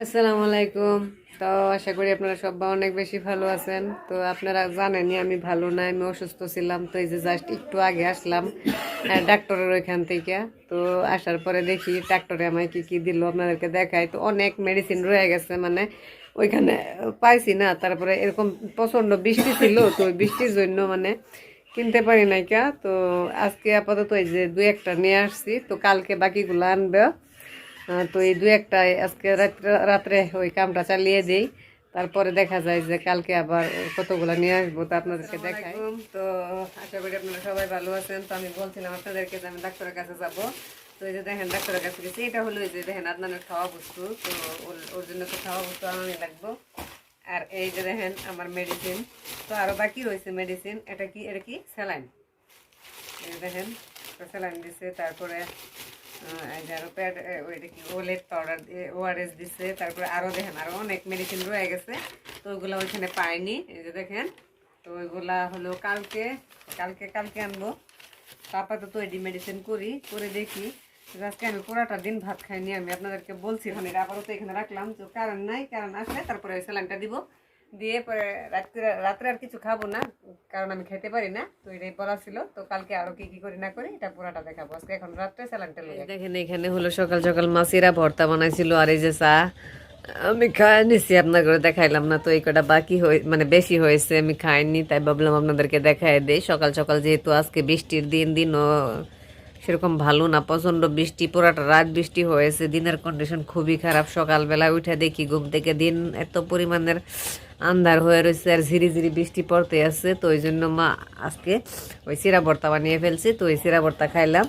আসসালামু আলাইকুম। তো আশা করি আপনারা সবাই অনেক বেশি ভালো আছেন। তো আপনারা জানেনই আমি ভালো না, আমি অসুস্থ ছিলাম। তো এই যে জাস্ট একটু আগে আসলাম ডাক্তারের ওইখান থেকে। তো আসার পরে দেখি ডাক্তারে আমায় কি কি দিল, আপনাদেরকে দেখাই। তো অনেক মেডিসিন রয়ে গেছে মানে ওইখানে পাইছি না। তারপরে এরকম প্রচণ্ড বৃষ্টি ছিল, তো বৃষ্টির জন্য মানে কিনতে পারি নাই কা। তো আজকে আপাতত এই যে দু একটা নিয়ে আসছি। তো কালকে বাকিগুলো আনবে। তো এই দু একটা আজকে রাত্রে রাত্রে ওই কামটা চালিয়ে দিই। তারপরে দেখা যায় যে কালকে আবার কতগুলো নিয়ে আসব তো আপনাদেরকে দেখাই। তো আশা করি আপনারা সবাই ভালো আছেন। তো আমি বলছিলাম আপনাদেরকে যে আমি ডাক্তারের কাছে যাব। তো এই যে দেখেন ডাক্তারের কাছে গেছি। এটা হলো এই যে দেখেন আদনানের খাওয়া বস্তু। তো ওর- জন্য তো খাওয়া বস্তু আনানি লাগবো। আর এই যে দেখেন আমার মেডিসিন তো আরও বাকি রয়েছে মেডিসিন এটা কি এটা কি? স্যালাইন। এই দেখেন স্যালাইন দিছে। তারপরে আরও প্যাড ওইটা কি ওলেট পাউডার ওআরএস দিছে, তারপরে আরও দেখেন, আরও অনেক মেডিসিন রয়ে গেছে। তো ওইগুলো ওইখানে পাইনি, এই যে দেখেন। তো ওইগুলা হলো কালকে কালকে কালকে আনব। তো আপাতত এডি মেডিসিন করি, করে দেখি। আজকে আমি পুরাটা দিন ভাত খাইনি, আমি আপনাদেরকে বলছিলাম এটা আপাতত এখানে রাখলাম। তো কারণ নাই, কারণ আসলে তারপরে স্যালাইনটা দিব। দিয়ে পরে রাত্রে রাত্রে আর কিছু খাব না, কারণ আমি খেতে পারি না, তো এটাই বলা ছিল। তো কালকে আরও কি কি করি না করি, এটা পুরাটা দেখাবো। আজকে এখন রাত্রে স্যালাইনটা লই দেখেন, এখানে হলো সকাল সকাল মাসিরা ভর্তা বানাইছিল, আর এই যে চা, আমি খাই নিছি আপনার দেখাইলাম না, তো এই কটা বাকি হয়ে মানে বেশি হয়েছে, আমি খাইনি, তাই ভাবলাম আপনাদেরকে দেখাই দেই। সকাল সকাল যেহেতু আজকে বৃষ্টির দিন, দিনও সেরকম ভালো না, প্রচণ্ড বৃষ্টি, পুরাটা রাত বৃষ্টি হয়েছে, দিনের কন্ডিশন খুবই খারাপ। সকালবেলা উঠে দেখি, ঘুম থেকে দিন এত পরিমাণের আন্ধার হয়ে রয়েছে আর ঝিরি ঝিরি বৃষ্টি পড়তে আছে, তো ওই জন্য মা আজকে ওই সিরা ভর্তা বানিয়ে ফেলছি, তো ওই সিরা ভর্তা খাইলাম।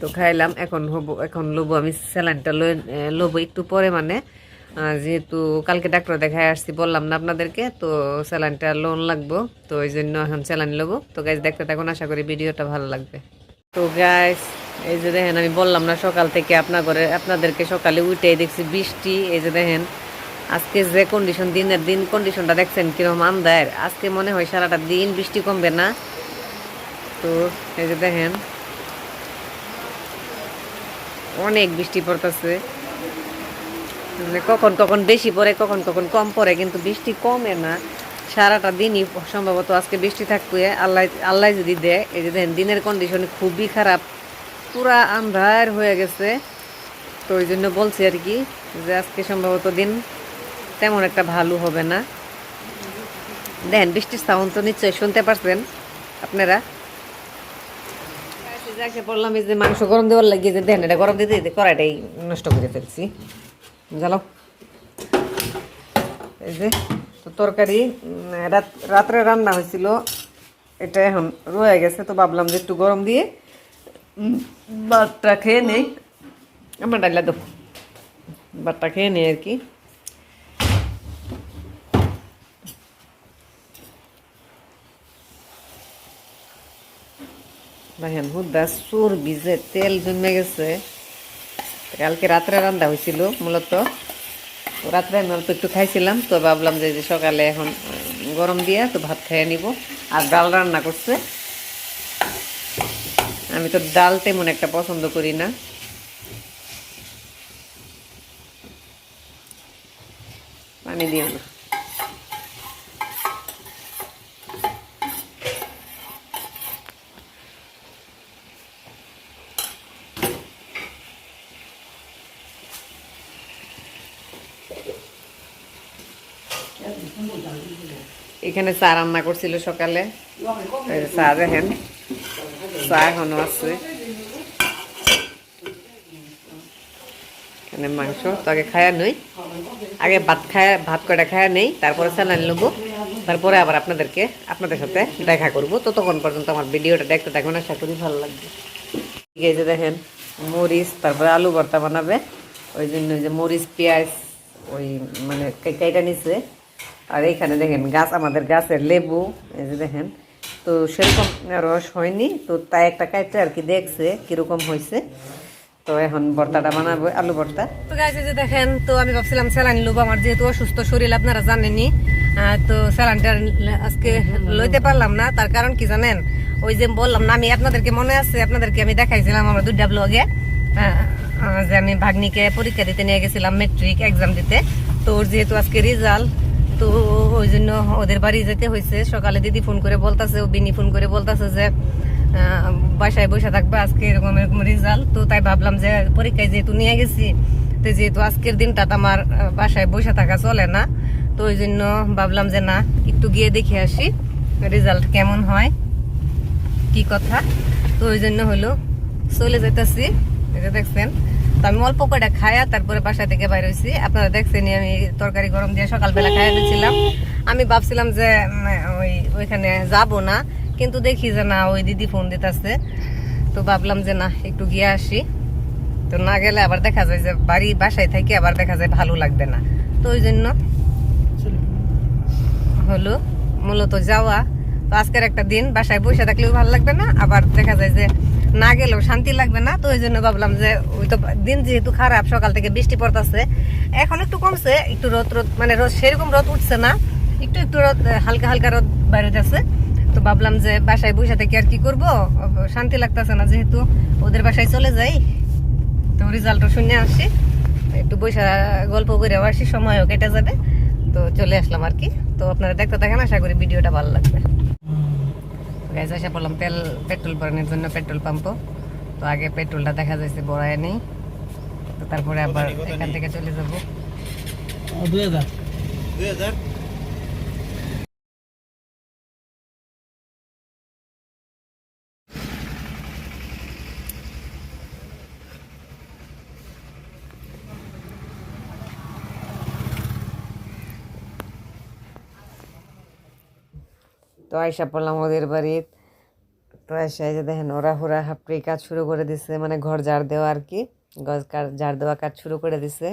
তো খাইলাম, এখন হব, এখন লোবো, আমি স্যালাইনটা লোবো একটু পরে মানে। যেহেতু কালকে ডাক্তার দেখায় আসছি, বললাম না আপনাদেরকে, তো স্যালাইনটা লোন লাগবো, তো ওই জন্য এখন স্যালাইন লোবো। তো গাইজ দেখতে থাকুন, আশা করি ভিডিওটা ভালো লাগবে। তো গাইস এই যে দেখেন, আমি বললাম না সকাল থেকে আপনার ঘরে আপনাদেরকে সকালে উঠেই দেখছি বৃষ্টি, এই যে দেখেন আজকে যে কন্ডিশন দিনের দিন কন্ডিশনটা দেখছেন কীরকম আন্দার আজকে মনে হয় সারাটা দিন বৃষ্টি কমবে না। তো এই যে দেখেন, অনেক বৃষ্টি পড়তেছে। মানে কখন কখন বেশি পড়ে, কখন কখন কম পড়ে, কিন্তু বৃষ্টি কমে না। সারাটা দিনই সম্ভবত আজকে বৃষ্টি থাকবে। আল্লাহ আল্লাহ যদি দেয় এই যে দেখেন, দিনের কন্ডিশন খুবই খারাপ। পুরা আন্ধার হয়ে গেছে। তো ওই জন্য বলছি আর কি যে আজকে সম্ভবত দিন তেমন একটা ভালো হবে না। দেখেন, বৃষ্টির সাউন্ড তো নিশ্চয়ই শুনতে পারছেন আপনারা। যাকে বললাম যে মাংস গরম দেওয়ার লাগিয়ে যে দেন এটা গরম দিতে দিতে কড়াইটাই নষ্ট করে ফেলছি। জানো এই যে, তো তরকারি রাত, রাত্রে রান্না হয়েছিল, এটা এখন রয়ে গেছে, তো ভাবলাম যে একটু গরম দিয়ে ভাতটা খেয়ে নেই। আমার ডাইলা দো ভাতটা খেয়ে নেই আর কি। দেখেন হুদা সুর ভিজে তেল জমে গেছে। কালকে রাত্রে রান্না হয়েছিল, মূলত। রাত্রে আমি অল্প একটু খাইছিলাম, তো ভাবলাম যে যে সকালে এখন গরম দিয়ে তো ভাত খেয়ে নিব। আর ডাল রান্না করছে। আমি তো ডাল তেমন একটা পছন্দ করি না। পানি দিও না। এখানে চা রান্না করছিল সকালে। চা দেখেন চা এখনও আছে। এখানে মাংস, তো আগে খায়া নই। আগে ভাত খায়া, ভাত কয়টা খায়া নেই, তারপরে স্যালাইন নেব তারপরে আবার আপনাদেরকে, আপনাদের সাথে দেখা করব। তো তখন পর্যন্ত আমার ভিডিওটা দেখতে থাকবেন, আশা করি ভালো লাগবে। ঠিক আছে দেখেন, মরিচ, তারপরে আলু ভর্তা বানাবে। ওই জন্য যে মরিচ, পেঁয়াজ, ওই মানে কেটা নিছে? আর এইখানে দেখেন গাছ আমাদের গাছের লেবু এই যে দেখেন। তো সেরকম রস হয়নি তো তাই একটা কাইটে আর কি দেখছে কীরকম হয়েছে তো এখন ভর্তাটা বানাবো আলু ভর্তা। তো গাছ যে দেখেন তো আমি ভাবছিলাম স্যালাইন লুব আমার যেহেতু অসুস্থ শরীর আপনারা জানেনই। আহ, তো স্যালাইনটা আজকে লইতে পারলাম না তার কারণ কি জানেন? ওই যে বললাম না আমি আপনাদেরকে মনে আছে আপনাদেরকে আমি দেখাইছিলাম আমার দুইটা ব্লগে যে আমি ভাগ্নিকে পরীক্ষা দিতে নিয়ে গেছিলাম মেট্রিক এক্সাম দিতে। তো ওর যেহেতু আজকে রেজাল্ট তো ওই জন্য ওদের বাড়ি যেতে হয়েছে সকালে দিদি ফোন করে বলতাছে, ও বিনি ফোন করে বলতাছে যে বাসায় বসে থাকবে, আজকে এরকম এরকম রেজাল্ট তো তাই ভাবলাম যে, পরীক্ষায় যেহেতু নিয়ে গেছি, তো যেহেতু আজকের দিনটা তো আমার বাসায় বসে থাকা চলে না, তো ওই জন্য ভাবলাম যে, না, একটু গিয়ে দেখে আসি রেজাল্ট কেমন হয়, কি কথা। তো ওই জন্য হলো, চলে যেতেছি এটা দেখছেন তো আমি অল্প কয়টা খায়া তারপরে বাসা থেকে বাইরে হয়েছি আপনারা দেখছেন আমি তরকারি গরম দিয়ে সকালবেলা খাইয়া দিয়েছিলাম আমি ভাবছিলাম যে ওই, ওইখানে যাব না, কিন্তু দেখি যে না, ওই দিদি ফোন দিতেছে। তো ভাবলাম যে না, একটু গিয়ে আসি। তো না গেলে আবার দেখা যায় যে বাড়ি, বাসায় থেকে আবার দেখা যায় ভালো লাগবে না। তো ওই জন্য হলো, মূলত যাওয়া। তো আজকের একটা দিন, বাসায় বসে থাকলেও ভালো লাগবে না, আবার দেখা যায় যে না গেলেও শান্তি লাগবে না। তো ওই জন্য ভাবলাম যে, ওই তো দিন যেহেতু খারাপ, সকাল থেকে বৃষ্টি পড়তেছে। এখন একটু কমছে, একটু রোদ রোদ মানে রোদ, সেরকম রোদ উঠছে না। একটু একটু রোদ হালকা হালকা রোদ বাইরে যাচ্ছে তো ভাবলাম যে, বাসায় বসে থেকে আর কি করব? শান্তি লাগতেছে না, যেহেতু ওদের বাসায় চলে যাই। তো রেজাল্টও শুনে আসছি একটু বৈশা গল্প করে আসি, সময়ও কেটে যাবে। তো চলে আসলাম আর কি। তো আপনারা দেখতে থাকেন, আশা করি ভিডিওটা ভালো লাগবে। গাইজ এসে পড়লাম তেল পেট্রোল ভরানোর জন্য পেট্রোল পাম্পও তো আগে পেট্রোলটা দেখা যাচ্ছে বড়ায় নেই। তো তারপরে আবার এখান থেকে চলে যাব। দুই হাজার। দুই হাজার? তো আয়সা পড়লাম ওদের বাড়ির। তো আয়সা যে দেখেন, ওরা হুরা হাপড়ি কাজ শুরু করে দিছে মানে ঘর ঝাড় দেওয়া আর কি। গজ ঝাড় দেওয়া কাজ শুরু করে দিছে।